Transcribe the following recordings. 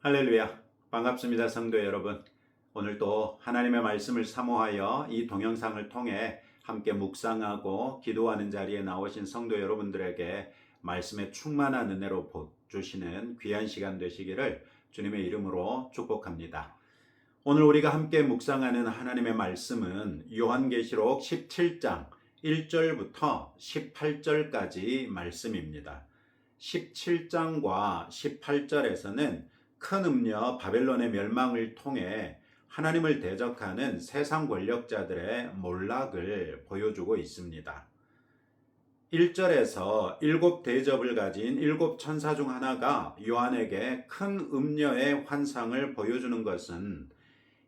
할렐루야. 반갑습니다, 성도 여러분. 오늘도 하나님의 말씀을 사모하여 이 동영상을 통해 함께 묵상하고 기도하는 자리에 나오신 성도 여러분들에게 말씀의 충만한 은혜로 복 주시는 귀한 시간 되시기를 주님의 이름으로 축복합니다. 오늘 우리가 함께 묵상하는 하나님의 말씀은 요한계시록 17장 1절부터 18절까지 말씀입니다. 17장과 18절에서는 큰 음녀 바벨론의 멸망을 통해 하나님을 대적하는 세상 권력자들의 몰락을 보여주고 있습니다. 1절에서 일곱 대접을 가진 일곱 천사 중 하나가 요한에게 큰 음녀의 환상을 보여주는 것은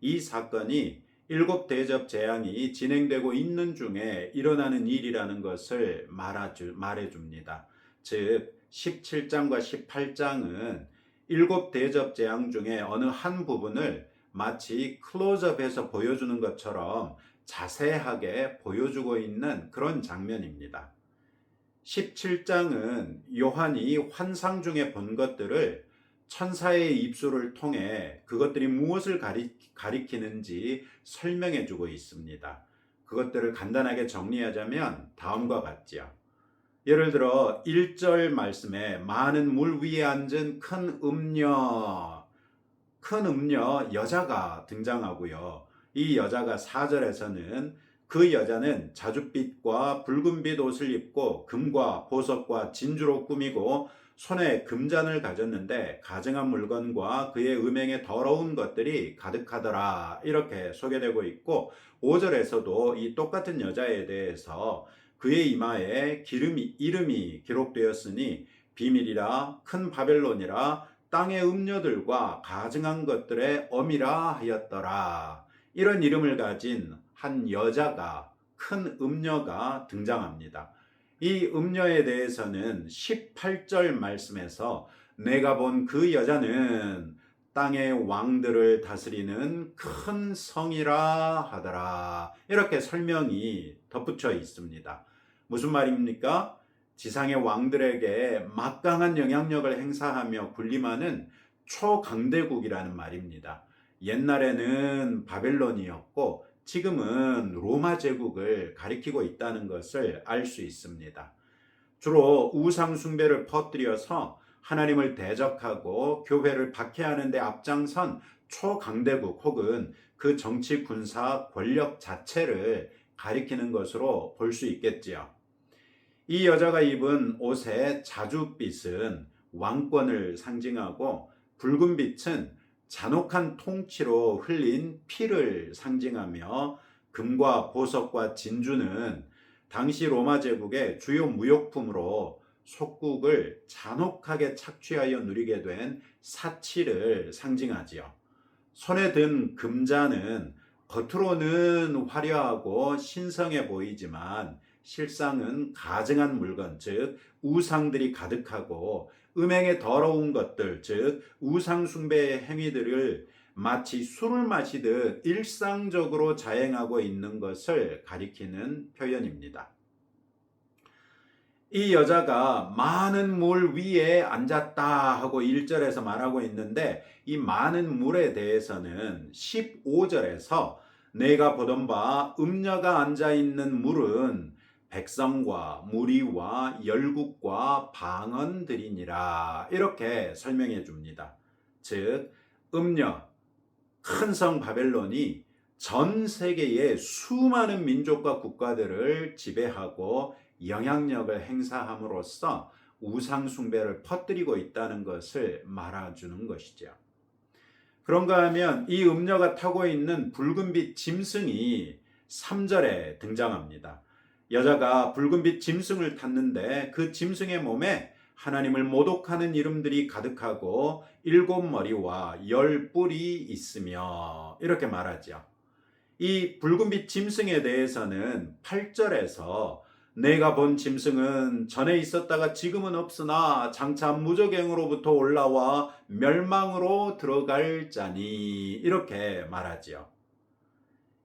이 사건이 일곱 대접 재앙이 진행되고 있는 중에 일어나는 일이라는 것을 말해줍니다. 즉, 17장과 18장은 일곱 대접 재앙 중에 어느 한 부분을 마치 클로즈업해서 보여주는 것처럼 자세하게 보여주고 있는 그런 장면입니다. 17장은 요한이 환상 중에 본 것들을 천사의 입술을 통해 그것들이 무엇을 가리, 가리키는지 설명해 주고 있습니다. 그것들을 간단하게 정리하자면 다음과 같지요. 예를 들어 1절 말씀에 많은 물 위에 앉은 큰 음녀 큰 음녀 여자가 등장하고요. 이 여자가 4절에서는 그 여자는 자줏빛과 붉은빛 옷을 입고 금과 보석과 진주로 꾸미고 손에 금잔을 가졌는데 가증한 물건과 그의 음행에 더러운 것들이 가득하더라 이렇게 소개되고 있고 5절에서도 이 똑같은 여자에 대해서 그의 이마에 기름이 이름이 기록되었으니 비밀이라 큰 바벨론이라 땅의 음녀들과 가증한 것들의 어미라 하였더라. 이런 이름을 가진 한 여자가 큰 음녀가 등장합니다. 이 음녀에 대해서는 18절 말씀에서 내가 본 그 여자는 땅의 왕들을 다스리는 큰 성이라 하더라. 이렇게 설명이 덧붙여 있습니다. 무슨 말입니까? 지상의 왕들에게 막강한 영향력을 행사하며 군림하는 초강대국이라는 말입니다. 옛날에는 바벨론이었고 지금은 로마 제국을 가리키고 있다는 것을 알 수 있습니다. 주로 우상 숭배를 퍼뜨려서 하나님을 대적하고 교회를 박해하는 데 앞장선 초강대국 혹은 그 정치 군사 권력 자체를 가리키는 것으로 볼 수 있겠지요. 이 여자가 입은 옷의 자줏빛은 왕권을 상징하고 붉은 빛은 잔혹한 통치로 흘린 피를 상징하며 금과 보석과 진주는 당시 로마 제국의 주요 무역품으로 속국을 잔혹하게 착취하여 누리게 된 사치를 상징하지요. 손에 든 금자는 겉으로는 화려하고 신성해 보이지만 실상은 가증한 물건, 즉 우상들이 가득하고 음행에 더러운 것들, 즉 우상 숭배의 행위들을 마치 술을 마시듯 일상적으로 자행하고 있는 것을 가리키는 표현입니다. 이 여자가 많은 물 위에 앉았다 하고 1절에서 말하고 있는데 이 많은 물에 대해서는 15절에서 내가 보던 바 음녀가 앉아 있는 물은 백성과 무리와 열국과 방언들이니라 이렇게 설명해 줍니다. 즉 음녀 큰 성 바벨론이 전 세계의 수많은 민족과 국가들을 지배하고 영향력을 행사함으로써 우상 숭배를 퍼뜨리고 있다는 것을 말아주는 것이죠. 그런가 하면 이 음녀가 타고 있는 붉은빛 짐승이 3절에 등장합니다. 여자가 붉은빛 짐승을 탔는데 그 짐승의 몸에 하나님을 모독하는 이름들이 가득하고 일곱 머리와 열 뿔이 있으며 이렇게 말하죠. 이 붉은빛 짐승에 대해서는 8절에서 내가 본 짐승은 전에 있었다가 지금은 없으나 장차 무적행으로부터 올라와 멸망으로 들어갈 자니 이렇게 말하지요.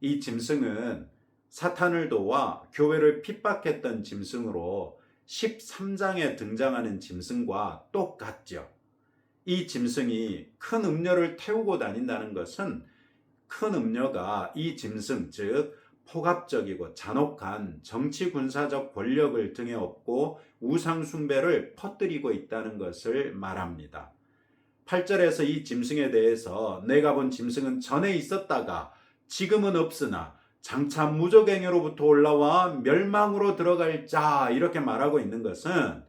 이 짐승은 사탄을 도와 교회를 핍박했던 짐승으로 13장에 등장하는 짐승과 똑같죠. 이 짐승이 큰 음료를 태우고 다닌다는 것은 큰 음료가 이 짐승 즉 포갑적이고 잔혹한 정치 군사적 권력을 등에 업고 우상 숭배를 퍼뜨리고 있다는 것을 말합니다. 8절에서 이 짐승에 대해서 내가 본 짐승은 전에 있었다가 지금은 없으나 장차 무적행위로부터 올라와 멸망으로 들어갈 자 이렇게 말하고 있는 것은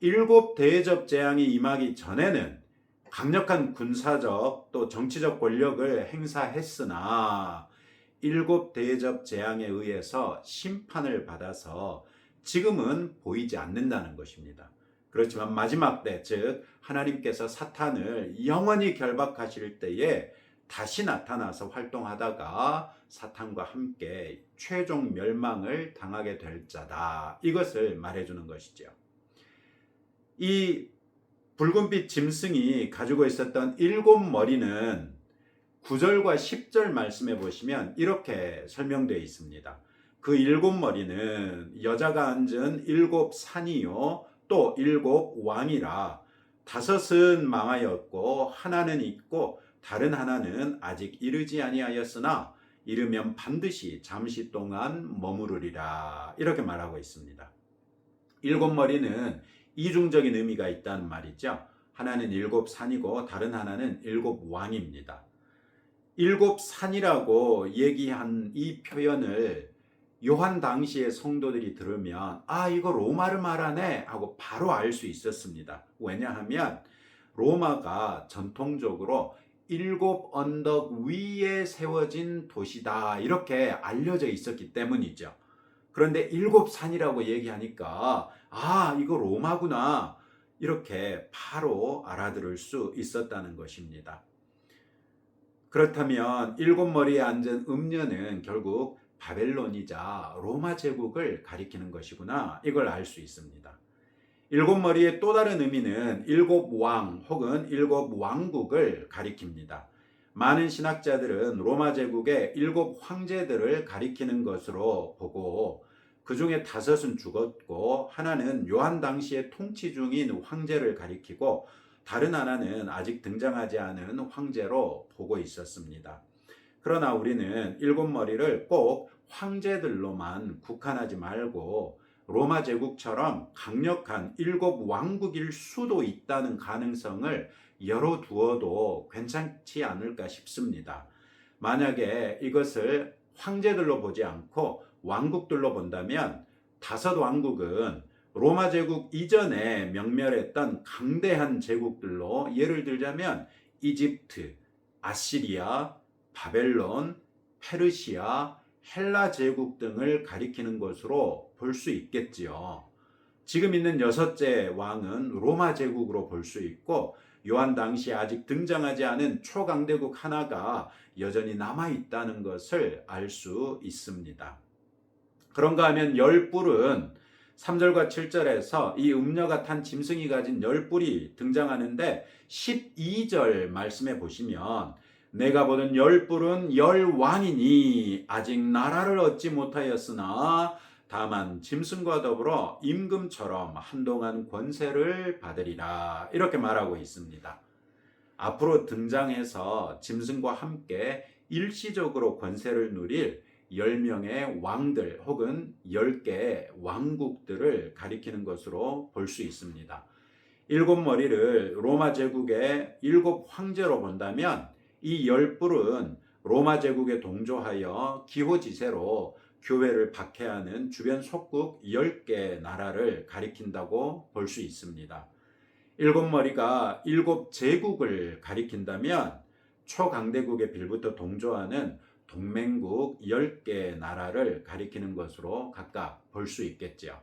일곱 대접 재앙이 임하기 전에는 강력한 군사적 또 정치적 권력을 행사했으나 일곱 대접 재앙에 의해서 심판을 받아서 지금은 보이지 않는다는 것입니다. 그렇지만 마지막 때, 즉 하나님께서 사탄을 영원히 결박하실 때에 다시 나타나서 활동하다가 사탄과 함께 최종 멸망을 당하게 될 자다. 이것을 말해주는 것이죠. 이 붉은빛 짐승이 가지고 있었던 일곱 머리는 9절과 10절 말씀해 보시면 이렇게 설명되어 있습니다. 그 일곱 머리는 여자가 앉은 일곱 산이요 또 일곱 왕이라 다섯은 망하였고 하나는 있고 다른 하나는 아직 이르지 아니하였으나 이르면 반드시 잠시 동안 머무르리라 이렇게 말하고 있습니다. 일곱 머리는 이중적인 의미가 있다는 말이죠. 하나는 일곱 산이고 다른 하나는 일곱 왕입니다. 일곱 산이라고 얘기한 이 표현을 요한 당시의 성도들이 들으면 아 이거 로마를 말하네 하고 바로 알 수 있었습니다. 왜냐하면 로마가 전통적으로 일곱 언덕 위에 세워진 도시다 이렇게 알려져 있었기 때문이죠. 그런데 일곱 산이라고 얘기하니까 아 이거 로마구나 이렇게 바로 알아들을 수 있었다는 것입니다. 그렇다면 일곱 머리에 앉은 음녀는 결국 바벨론이자 로마 제국을 가리키는 것이구나 이걸 알 수 있습니다. 일곱 머리의 또 다른 의미는 일곱 왕 혹은 일곱 왕국을 가리킵니다. 많은 신학자들은 로마 제국의 일곱 황제들을 가리키는 것으로 보고 그 중에 다섯은 죽었고 하나는 요한 당시의 통치 중인 황제를 가리키고 다른 하나는 아직 등장하지 않은 황제로 보고 있었습니다. 그러나 우리는 일곱 머리를 꼭 황제들로만 국한하지 말고 로마 제국처럼 강력한 일곱 왕국일 수도 있다는 가능성을 열어두어도 괜찮지 않을까 싶습니다. 만약에 이것을 황제들로 보지 않고 왕국들로 본다면 다섯 왕국은 로마 제국 이전에 명멸했던 강대한 제국들로 예를 들자면 이집트, 아시리아, 바벨론, 페르시아, 헬라 제국 등을 가리키는 것으로 볼 수 있겠지요. 지금 있는 여섯째 왕은 로마 제국으로 볼 수 있고 요한 당시 아직 등장하지 않은 초강대국 하나가 여전히 남아 있다는 것을 알 수 있습니다. 그런가 하면 열 뿔은 3절과 7절에서 이 음녀가 탄 짐승이 가진 열 뿔이 등장하는데 12절 말씀해 보시면 내가 보는 열 뿔은 열 왕이니 아직 나라를 얻지 못하였으나 다만 짐승과 더불어 임금처럼 한동안 권세를 받으리라 이렇게 말하고 있습니다. 앞으로 등장해서 짐승과 함께 일시적으로 권세를 누릴 10명의 왕들 혹은 10개의 왕국들을 가리키는 것으로 볼 수 있습니다. 일곱 머리를 로마 제국의 일곱 황제로 본다면 이 열뿔은 로마 제국에 동조하여 기호지세로 교회를 박해하는 주변 속국 10개 나라를 가리킨다고 볼 수 있습니다. 일곱 머리가 일곱 제국을 가리킨다면 초강대국의 빌부터 동조하는 동맹국 10개 나라를 가리키는 것으로 각각 볼 수 있겠죠.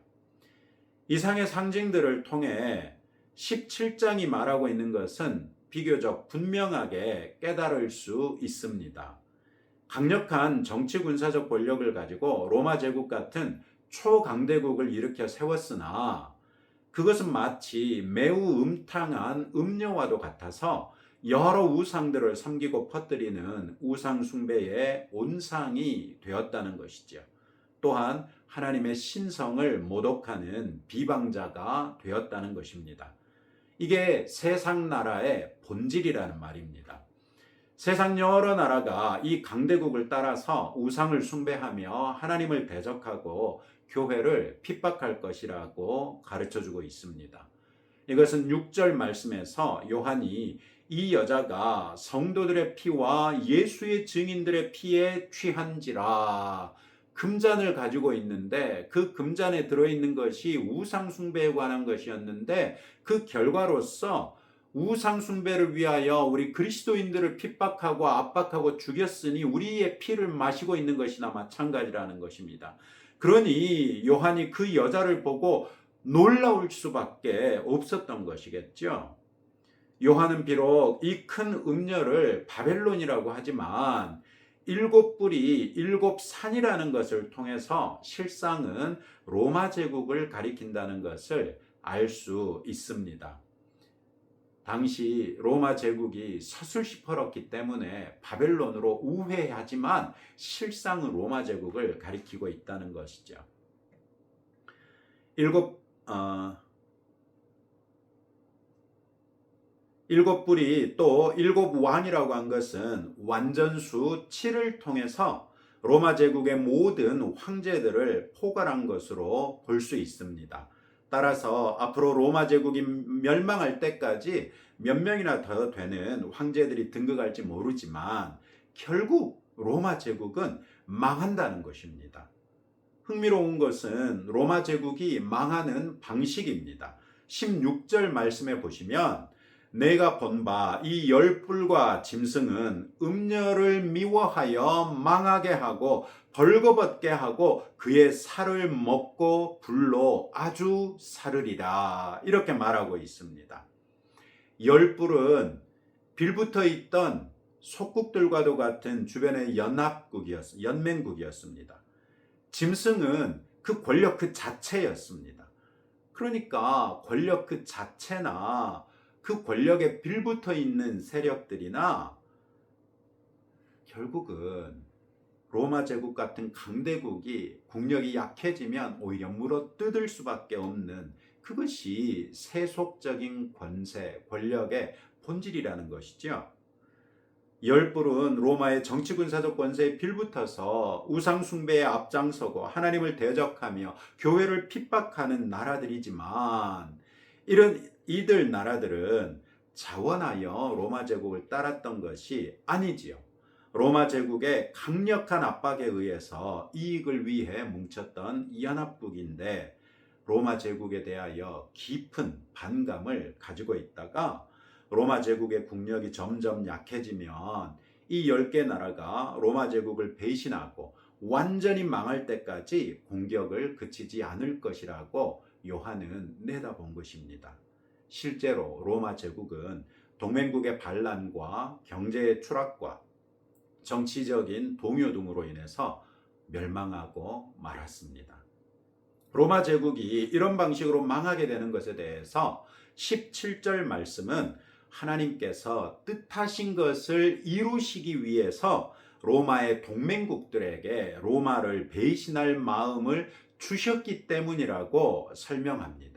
이상의 상징들을 통해 17장이 말하고 있는 것은 비교적 분명하게 깨달을 수 있습니다. 강력한 정치 군사적 권력을 가지고 로마 제국 같은 초강대국을 일으켜 세웠으나 그것은 마치 매우 음탕한 음료와도 같아서 여러 우상들을 섬기고 퍼뜨리는 우상 숭배의 온상이 되었다는 것이죠. 또한 하나님의 신성을 모독하는 비방자가 되었다는 것입니다. 이게 세상 나라의 본질이라는 말입니다. 세상 여러 나라가 이 강대국을 따라서 우상을 숭배하며 하나님을 대적하고 교회를 핍박할 것이라고 가르쳐 주고 있습니다. 이것은 6절 말씀에서 요한이 이 여자가 성도들의 피와 예수의 증인들의 피에 취한지라 금잔을 가지고 있는데 그 금잔에 들어있는 것이 우상숭배에 관한 것이었는데 그 결과로서 우상 숭배를 위하여 우리 그리스도인들을 핍박하고 압박하고 죽였으니 우리의 피를 마시고 있는 것이나 마찬가지라는 것입니다. 그러니 요한이 그 여자를 보고 놀라울 수밖에 없었던 것이겠죠. 요한은 비록 이 큰 음녀를 바벨론이라고 하지만 일곱 뿔이 일곱 산이라는 것을 통해서 실상은 로마 제국을 가리킨다는 것을 알 수 있습니다. 당시 로마 제국이 서슬시 펄었기 때문에 바벨론으로 우회하지만 실상은 로마 제국을 가리키고 있다는 것이죠. 일곱 어, 일곱 뿔이 또 일곱 왕이라고 한 것은 완전수 7을 통해서 로마 제국의 모든 황제들을 포괄한 것으로 볼 수 있습니다. 따라서 앞으로 로마 제국이 멸망할 때까지 몇 명이나 더 되는 황제들이 등극할지 모르지만 결국 로마 제국은 망한다는 것입니다. 흥미로운 것은 로마 제국이 망하는 방식입니다. 16절 말씀에 보시면 내가 본 바 이 열불과 짐승은 음녀를 미워하여 망하게 하고 벌거벗게 하고 그의 살을 먹고 불로 아주 사르리라 이렇게 말하고 있습니다. 열불은 빌붙어 있던 속국들과도 같은 주변의 연합국이었 연맹국이었습니다. 짐승은 그 권력 그 자체였습니다. 그러니까 권력 그 자체나 그 권력에 빌붙어 있는 세력들이나 결국은 로마 제국 같은 강대국이 국력이 약해지면 오히려 물어 뜯을 수밖에 없는 그것이 세속적인 권세, 권력의 본질이라는 것이죠. 열불은 로마의 정치군사적 권세에 빌붙어서 우상숭배에 앞장서고 하나님을 대적하며 교회를 핍박하는 나라들이지만 이런 이들 나라들은 자원하여 로마 제국을 따랐던 것이 아니지요. 로마 제국의 강력한 압박에 의해서 이익을 위해 뭉쳤던 연합국인데 로마 제국에 대하여 깊은 반감을 가지고 있다가 로마 제국의 국력이 점점 약해지면 이열개 나라가 로마 제국을 배신하고 완전히 망할 때까지 공격을 그치지 않을 것이라고 요한은 내다본 것입니다. 실제로 로마 제국은 동맹국의 반란과 경제의 추락과 정치적인 동요 등으로 인해서 멸망하고 말았습니다. 로마 제국이 이런 방식으로 망하게 되는 것에 대해서 17절 말씀은 하나님께서 뜻하신 것을 이루시기 위해서 로마의 동맹국들에게 로마를 배신할 마음을 주셨기 때문이라고 설명합니다.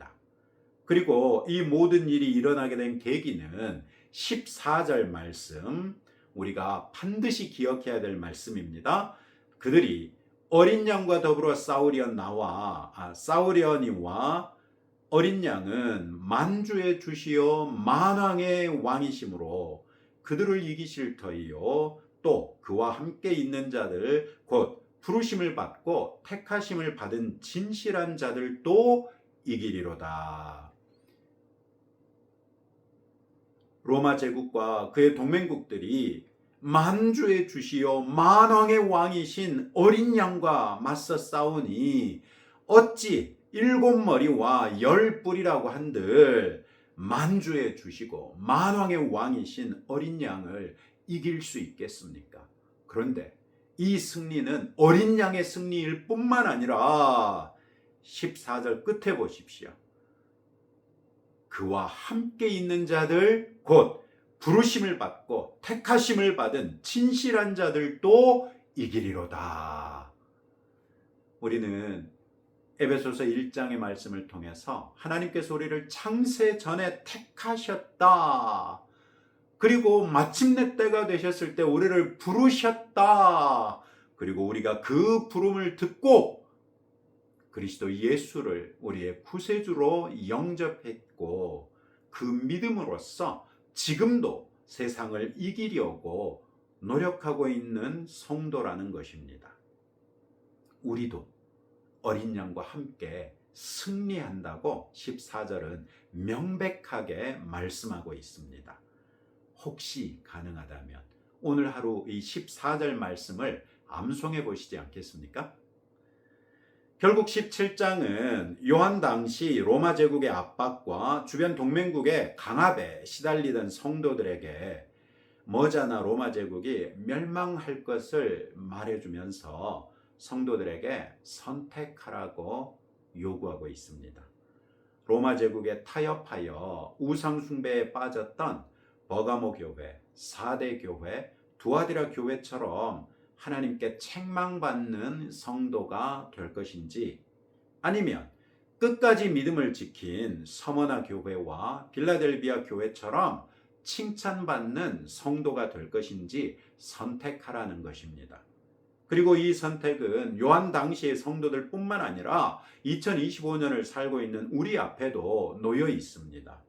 그리고 이 모든 일이 일어나게 된 계기는 14절 말씀, 우리가 반드시 기억해야 될 말씀입니다. 그들이 어린 양과 더불어 싸우려 나와 아, 싸우려니와 어린 양은 만주의 주시요 만왕의 왕이심으로 그들을 이기실 터이요 또 그와 함께 있는 자들 곧 부르심을 받고 택하심을 받은 진실한 자들도 이기리로다. 로마 제국과 그의 동맹국들이 만주의 주시요 만왕의 왕이신 어린 양과 맞서 싸우니 어찌 일곱 머리와 열 뿔이라고 한들 만주의 주시고 만왕의 왕이신 어린 양을 이길 수 있겠습니까? 그런데 이 승리는 어린 양의 승리일 뿐만 아니라 14절 끝에 보십시오. 그와 함께 있는 자들 곧 부르심을 받고 택하심을 받은 진실한 자들도 이기리로다. 우리는 에베소서 1장의 말씀을 통해서 하나님께서 우리를 창세 전에 택하셨다. 그리고 마침내 때가 되셨을 때 우리를 부르셨다. 그리고 우리가 그 부름을 듣고 그리스도 예수를 우리의 구세주로 영접했고 그 믿음으로써 지금도 세상을 이기려고 노력하고 있는 성도라는 것입니다. 우리도 어린 양과 함께 승리한다고 14절은 명백하게 말씀하고 있습니다. 혹시 가능하다면 오늘 하루 이 14절 말씀을 암송해 보시지 않겠습니까? 결국 17장은 요한 당시 로마 제국의 압박과 주변 동맹국의 강압에 시달리던 성도들에게 머자나 로마 제국이 멸망할 것을 말해주면서 성도들에게 선택하라고 요구하고 있습니다. 로마 제국에 타협하여 우상숭배에 빠졌던 버가모 교회, 사대 교회, 두아디라 교회처럼 하나님께 책망받는 성도가 될 것인지 아니면 끝까지 믿음을 지킨 서머나 교회와 빌라델비아 교회처럼 칭찬받는 성도가 될 것인지 선택하라는 것입니다. 그리고 이 선택은 요한 당시의 성도들 뿐만 아니라 2025년을 살고 있는 우리 앞에도 놓여 있습니다.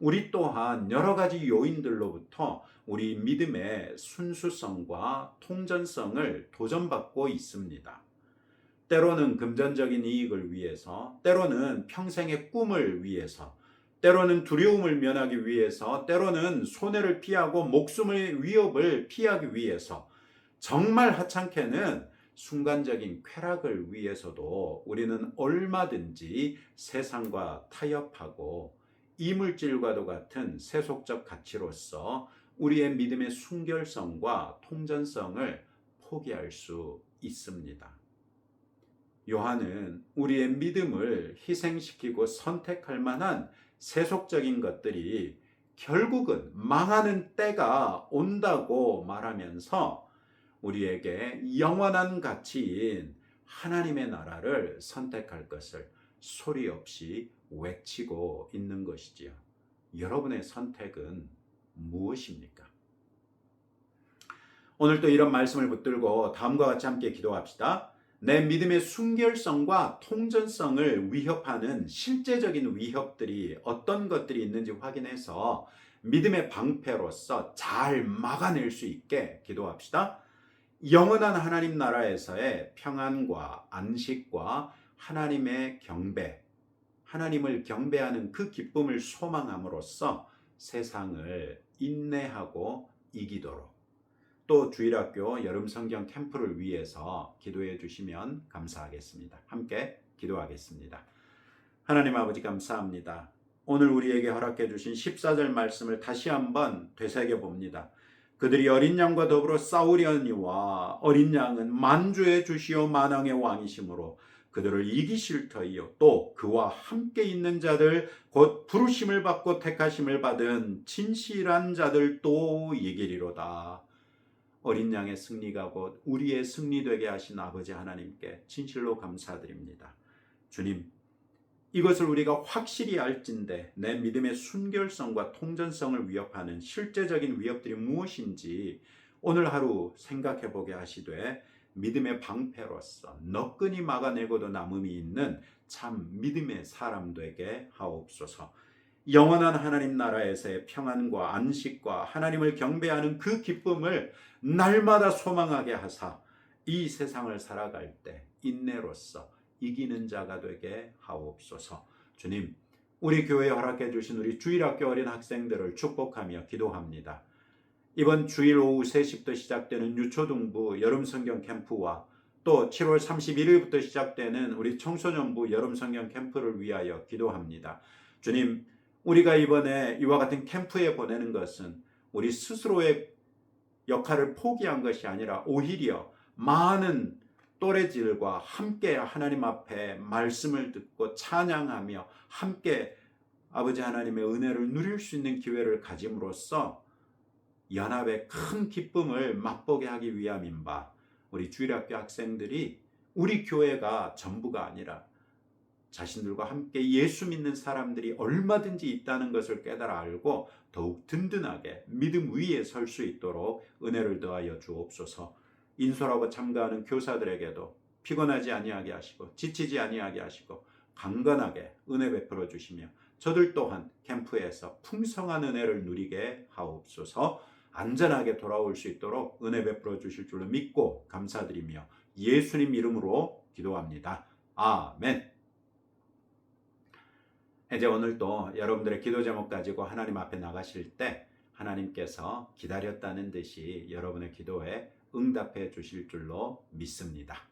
우리 또한 여러 가지 요인들로부터 우리 믿음의 순수성과 통전성을 도전받고 있습니다. 때로는 금전적인 이익을 위해서, 때로는 평생의 꿈을 위해서, 때로는 두려움을 면하기 위해서, 때로는 손해를 피하고 목숨의 위협을 피하기 위해서, 정말 하찮게는 순간적인 쾌락을 위해서도 우리는 얼마든지 세상과 타협하고 이물질과도 같은 세속적 가치로서 우리의 믿음의 순결성과 통전성을 포기할 수 있습니다. 요한은 우리의 믿음을 희생시키고 선택할 만한 세속적인 것들이 결국은 망하는 때가 온다고 말하면서 우리에게 영원한 가치인 하나님의 나라를 선택할 것을 소리 없이 외치고 있는 것이지요. 여러분의 선택은 무엇입니까? 오늘 또 이런 말씀을 붙들고 다음과 같이 함께 기도합시다. 내 믿음의 순결성과 통전성을 위협하는 실제적인 위협들이 어떤 것들이 있는지 확인해서 믿음의 방패로서 잘 막아낼 수 있게 기도합시다. 영원한 하나님 나라에서의 평안과 안식과 하나님의 경배, 하나님을 경배하는 그 기쁨을 소망함으로써 세상을 인내하고 이기도록 또 주일학교 여름 성경 캠프를 위해서 기도해 주시면 감사하겠습니다. 함께 기도하겠습니다. 하나님 아버지 감사합니다. 오늘 우리에게 허락해 주신 14절 말씀을 다시 한번 되새겨 봅니다. 그들이 어린 양과 더불어 싸우려니와 어린 양은 만주의 주시오 만왕의 왕이시므로 그들을 이기실 터이요 또 그와 함께 있는 자들 곧 부르심을 받고 택하심을 받은 진실한 자들도 이기리로다. 어린 양의 승리가 곧 우리의 승리 되게 하신 아버지 하나님께 진실로 감사드립니다. 주님, 이것을 우리가 확실히 알진대 내 믿음의 순결성과 통전성을 위협하는 실제적인 위협들이 무엇인지 오늘 하루 생각해 보게 하시되 믿음의 방패로서 너끈히 막아내고도 남음이 있는 참 믿음의 사람 되게 하옵소서. 영원한 하나님 나라에서의 평안과 안식과 하나님을 경배하는 그 기쁨을 날마다 소망하게 하사 이 세상을 살아갈 때 인내로서 이기는 자가 되게 하옵소서. 주님, 우리 교회에 허락해 주신 우리 주일학교 어린 학생들을 축복하며 기도합니다. 이번 주일 오후 3시부터 시작되는 유초등부 여름 성경 캠프와 또 7월 31일부터 시작되는 우리 청소년부 여름 성경 캠프를 위하여 기도합니다. 주님, 우리가 이번에 이와 같은 캠프에 보내는 것은 우리 스스로의 역할을 포기한 것이 아니라 오히려 많은 또래들과 함께 하나님 앞에 말씀을 듣고 찬양하며 함께 아버지 하나님의 은혜를 누릴 수 있는 기회를 가짐으로써 연합의 큰 기쁨을 맛보게 하기 위함인 바 우리 주일학교 학생들이 우리 교회가 전부가 아니라 자신들과 함께 예수 믿는 사람들이 얼마든지 있다는 것을 깨달아 알고 더욱 든든하게 믿음 위에 설 수 있도록 은혜를 더하여 주옵소서. 인솔하고 참가하는 교사들에게도 피곤하지 아니하게 하시고 지치지 아니하게 하시고 강건하게 은혜 베풀어 주시며 저들 또한 캠프에서 풍성한 은혜를 누리게 하옵소서. 안전하게 돌아올 수 있도록 은혜 베풀어 주실 줄로 믿고 감사드리며 예수님 이름으로 기도합니다. 아멘. 이제 오늘도 여러분들의 기도 제목 가지고 하나님 앞에 나가실 때 하나님께서 기다렸다는 듯이 여러분의 기도에 응답해 주실 줄로 믿습니다.